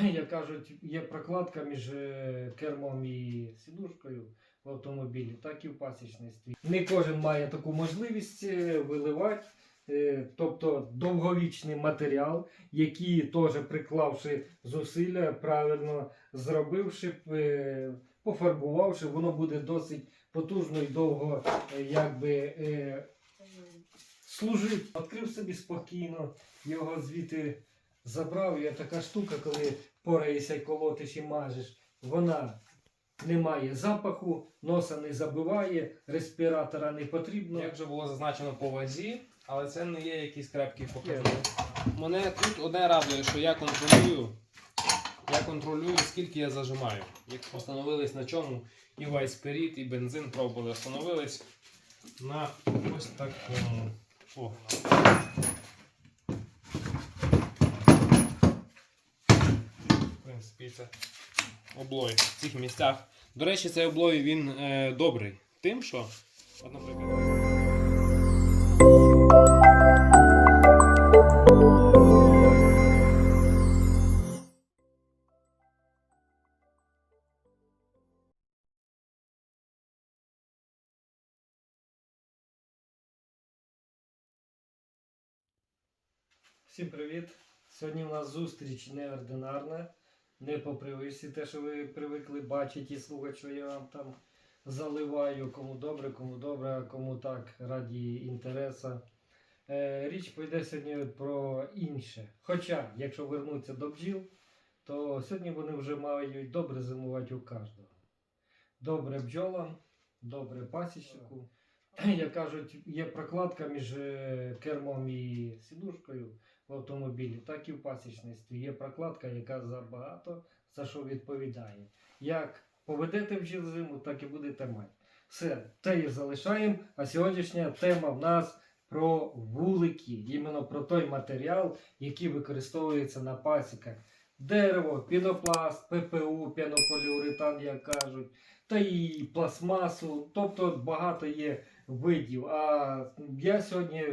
як кажуть, є прокладка між е, кермом і сідушкою в автомобілі, так і в пасічництві. Не кожен має таку можливість е, виливати. е, Тобто довговічний матеріал, який теж приклавши зусилля, правильно зробивши, пофарбувавши, воно буде досить потужно і довго якби, служить. Відкрив собі спокійно, його звідти забрав. Є така штука, коли пораєшся, колотиш і мажеш, вона не має запаху, носа не забиває, респіратора не потрібно. Як вже було зазначено по вазі, але це не є якийсь крепкий показник. Мене тут одне радує, що я контролюю. Я контролюю, скільки я зажимаю. Як встановились на чому і весь період, і бензин пробували. Встановились на ось такому. О. Це облой в цих місцях. До речі, цей облой він е, добрий. Тим, що, от, наприклад. Всім привіт! Сьогодні у нас зустріч неординарна, не по привичці, те, що ви привикли бачити і слухати, що я вам там заливаю, кому добре, кому добре, а кому так, раді інтереса. Е, річ пойде сьогодні про інше. Хоча, якщо вернутися до бджіл, то сьогодні вони вже мають добре зимувати у кожного. Добре бджолам, добре пасічнику. Як кажуть, є прокладка між е, кермом і сідушкою в автомобілі, так і в пасічництві. Є прокладка, яка за багато за що відповідає. Як поведете бджіл зиму, так і будете мати. Все, те і залишаємо. А сьогоднішня тема в нас про вулики, іменно про той матеріал, який використовується на пасіках. Дерево, пінопласт, ППУ, пінополіуретан, як кажуть, та і пластмасу. Тобто багато є видів. А я сьогодні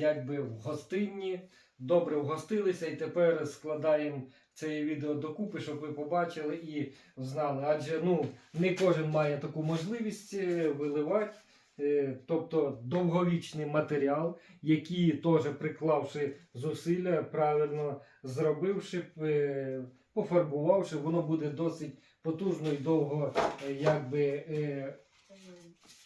якби в гостинні добре вгостилися і тепер складаємо це відео докупи, щоб ви побачили і знали. Адже ну, не кожен має таку можливість е, виливати. Е, Тобто довговічний матеріал, який теж приклавши зусилля, правильно зробивши, е, пофарбувавши, воно буде досить потужно і довго якби,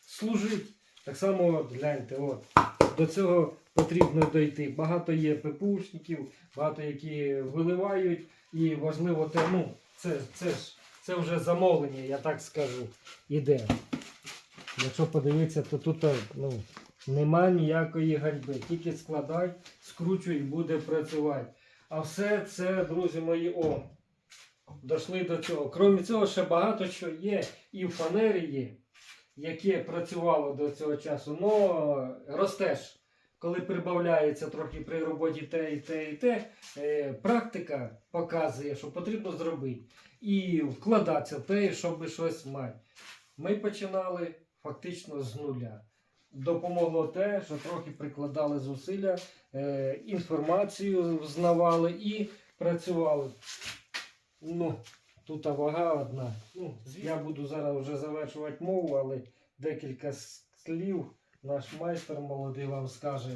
служить. Так само гляньте, от, до цього потрібно дойти. Багато є ППУшників, багато які виливають, і важливо те, ну, це, це ж це вже замовлення, я так скажу, іде. Якщо подивитися, то тут ну, нема ніякої ганьби. Тільки складай, скручуй і буде працювати. А все це, друзі мої, о, дошли до цього. Крім цього, ще багато що є і в фанері є, яке працювало до цього часу. Ну, ростеш. Коли прибавляється трохи при роботі те і те і те, е, практика показує, що потрібно зробити. І вкладатися в те, щоб щось мати. Ми починали фактично з нуля. Допомогло те, що трохи прикладали зусилля, е, інформацію знавали і працювали. Ну, тут вага одна. Ну, я буду зараз вже завершувати мову, але декілька слів наш майстер молодий вам скаже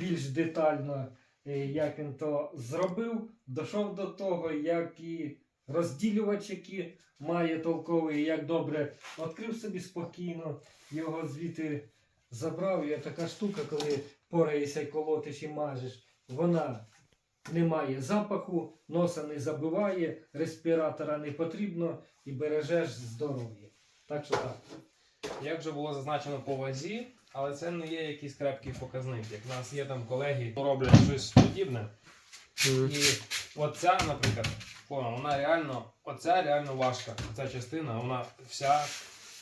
більш детально, е, як він то зробив, дійшов до того, як і розділювач, який має толковий, як добре відкрив собі спокійно, його звідти забрав. Є така штука, коли пораєшся, колотиш і мажеш, вона не має запаху, носа не забиває, респіратора не потрібно і бережеш здоров'я. Так що так. Як вже було зазначено по вазі, але це не є якийсь крепкий показник. Як в нас є там колеги, які роблять щось подібне. І оця, наприклад, вона реально, оця реально важка. Ця частина, вона вся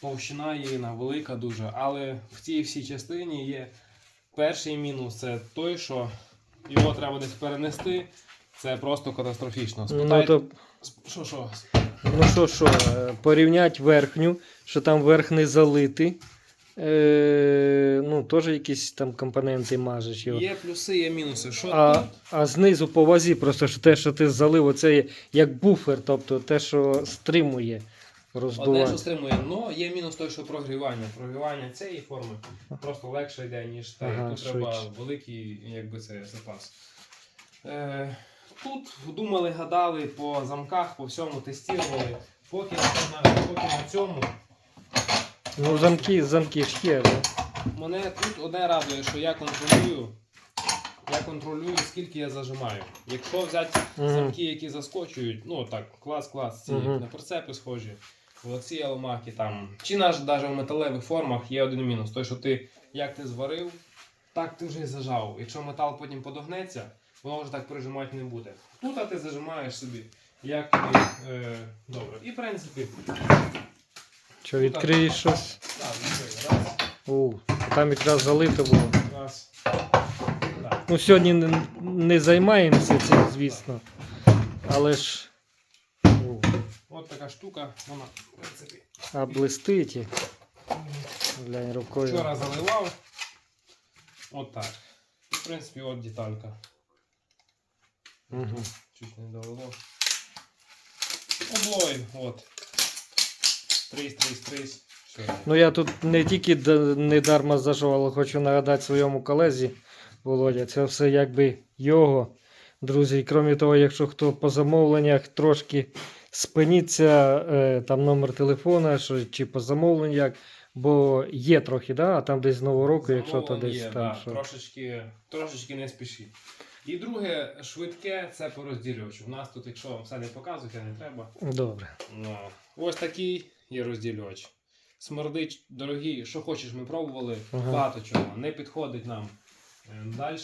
товщина її на велика дуже. Але в цій всій частині є перший мінус це той, що його треба десь перенести. Це просто катастрофічно. Спитайте, що що? Ну що, що, порівняти верхню, що там верх не залитий. е, ну, теж якісь там компоненти мажеш його. Є плюси, є мінуси. Що А, тут? а знизу по вазі, просто що те, що ти залив, оце є як буфер, тобто те, що стримує Одне, роздування. що стримує, але є мінус той, що прогрівання. Прогрівання цієї форми просто легше йде, ніж те. Ага, тут треба великий якби це, запас. Е, тут думали, гадали по замках, по всьому тестували. Поки на, поки на цьому Ну, замки, замки ж є, мене тут одне радує, що я контролюю. Я контролюю, скільки я зажимаю. Якщо взяти Мгм. замки, які заскочують, ну так, клас-клас, ці Мгм. на прицепи схожі. Оці аломаки там. Чи навіть в металевих формах є один мінус. Той, що ти як ти зварив, так ти вже і зажав. Якщо метал потім подогнеться, воно вже так прижимати не буде. Тут а ти зажимаєш собі, як тобі е, добре. І в принципі, Що відкриєш щось? так, відкрий. раз, У, там якраз залито було. раз. Так. Ну, сьогодні не, не займаємося цим, звісно. Але ж. у, От така штука, вона в принципі. А блистить. і, Глянь рукою. Вчора заливав. От так. В принципі, от деталька. Угу. Чуть не довело. Облой, от. Трись, трись, трись. Ну я тут не тільки д- недарма зажав, але хочу нагадати своєму колезі Володя. Це все якби його. Друзі, і крім того, якщо хто по замовленнях трошки спиніться, е, там номер телефона, що, чи по замовленню як, бо є трохи, да? а там десь з нового року, якщо то десь є, там. да, що. трошечки, трошечки не спішіть. І друге, швидке це по розділювачу. У нас тут, якщо вам все не показуєте, не треба. Добре. Ну, ось такий є розділювач. Смердить, дорогий, що хочеш, ми пробували. Ага. Багато чого. Не підходить нам. Далі,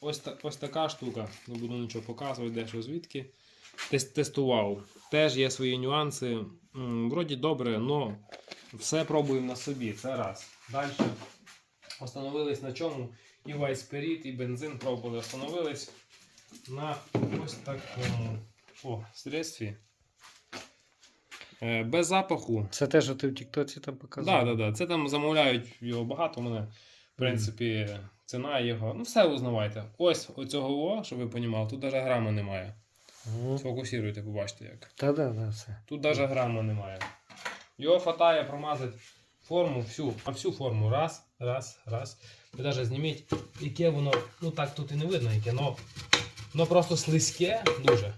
ось, та- ось така штука. Не буду нічого показувати, де що звідки. Тес- Тестував. Теж є свої нюанси. Вроді добре, але все пробуємо на собі. Це раз. Далі остановились на чому. І вайсперіт, і бензин пробували. Остановились на ось такому о, средстві. Е, Без запаху. Це те, що ти в Тіктоці там показав. Так, да, да, да. Це там замовляють його багато. У мене, в принципі, ціна його. Ну, все узнавайте. Ось оцього, о, щоб ви розуміли, тут навіть грама немає. Мгм. Сфокусуйте, побачите як. Та да, да, все. Тут навіть грама немає. Його хватає промазати форму всю, а всю форму. Раз, раз, раз. Ви навіть зніміть, яке воно. Ну так тут і не видно, яке, но воно просто слизьке дуже.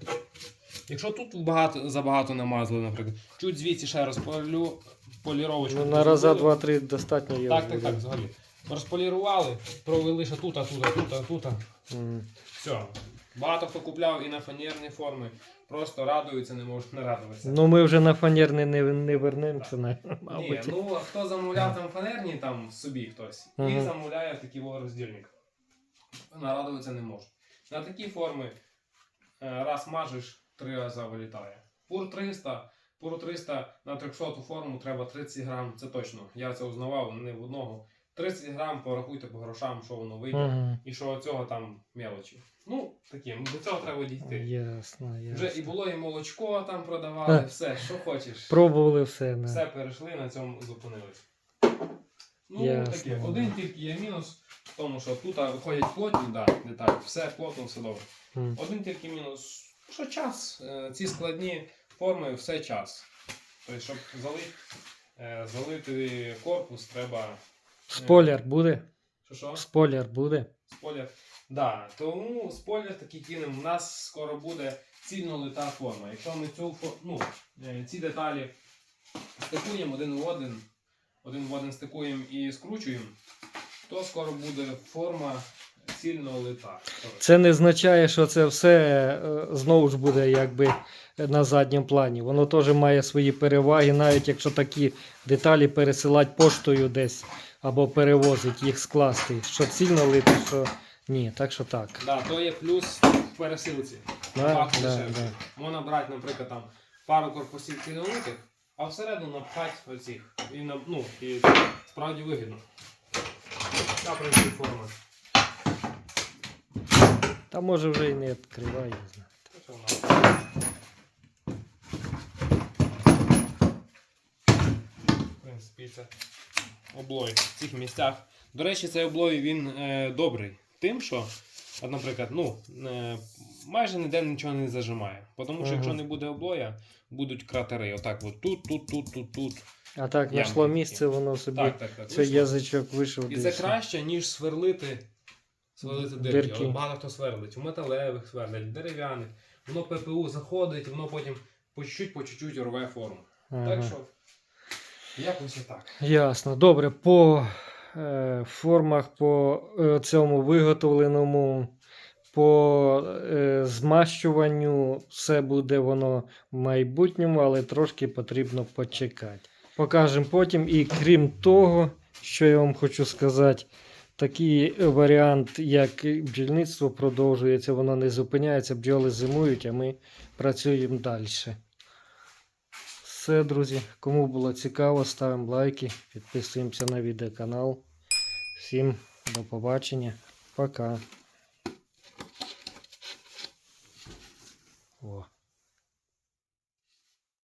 Якщо тут багато, забагато намазали, наприклад, чуть звідси ще розполю поліровочку. Ну, на рази, два-три достатньо є. Так, так, так, взагалі. Розполірували, провели ще тут, а тут, а тут, а тут. Мгм. Все. Багато хто купляв і на фанерні форми. Просто радуються, не можуть не радуватися. Ну ми вже на фанерний не, не вернемося, Ні, ну а хто замовляв там фанерні, там собі хтось, і Ага. замовляє такий во роздільник. Нарадуватися не можуть. На такі форми е, раз мажеш, три рази вилітає. Пур 300, пур 300 на 300 форму треба 30 грам, це точно. Я це узнавав не в одного. 30 грам порахуйте по грошам, що воно вийде. Мгм. І що цього там мелочі. Ну, такі, до цього треба дійти. Ясно, ясно. Вже і було і молочко там продавали, Ха. все, що хочеш. Пробували все. Да. Все перейшли, на цьому зупинились. Ну, Ясно. таке. Один тільки є мінус в тому, що тут виходять плотні, да, деталі, все плотно, все добре. М. Один тільки мінус, що час. Е, Ці складні форми все час. Тобто, щоб залити, е, залити корпус, треба. Спойлер буде? Що що? Спойлер буде? Спойлер. Да, тому спойлер такий кинемо. У нас скоро буде цільно лита форма. Якщо ми цю ну, е, ці деталі стикуємо один в один, один в один стикуємо і скручуємо, то скоро буде форма цільно лита. Це не означає, що це все е, знову ж буде якби на задньому плані. Воно теж має свої переваги, навіть якщо такі деталі пересилати поштою десь або перевозити їх скласти. Що цільно лити, що ні. Так що так. Да, то є плюс в пересилці. Да, Набагато да. Можна брати, наприклад, там пару корпусів цільнолитих, а всередину напхати оцих. І, ну, і справді вигідно. Та принцип форми. Та може вже і не відкриває. не знаю. Це. В принципі, це облой в цих місцях. До речі, цей облой він е, добрий тим, що, от, наприклад, ну, е, майже ніде нічого не зажимає. Тому що Ага. якщо не буде облоя, будуть кратери. Отак, от тут, тут, тут, тут, тут. А так знайшло місце, воно собі Так, так, так. цей вийшло. язичок вийшов. І це краще, ніж сверлити, сверлити дирки. Дирки. От багато хто сверлить. У металевих сверлять, дерев'яних. Воно ППУ заходить, воно потім по чуть-чуть, по чуть-чуть рве форму. Ага. Так що, якось отак. Ясно. Добре, по е, формах, по е, цьому виготовленому, по е, змащуванню, все буде воно в майбутньому, але трошки потрібно почекати. Покажемо потім. І крім того, що я вам хочу сказати, такий варіант, як бджільництво, продовжується, воно не зупиняється, бджоли зимують, а ми працюємо далі. Все, друзі. Кому було цікаво, ставимо лайки, підписуємося на відеоканал. Всім до побачення. Пока. О.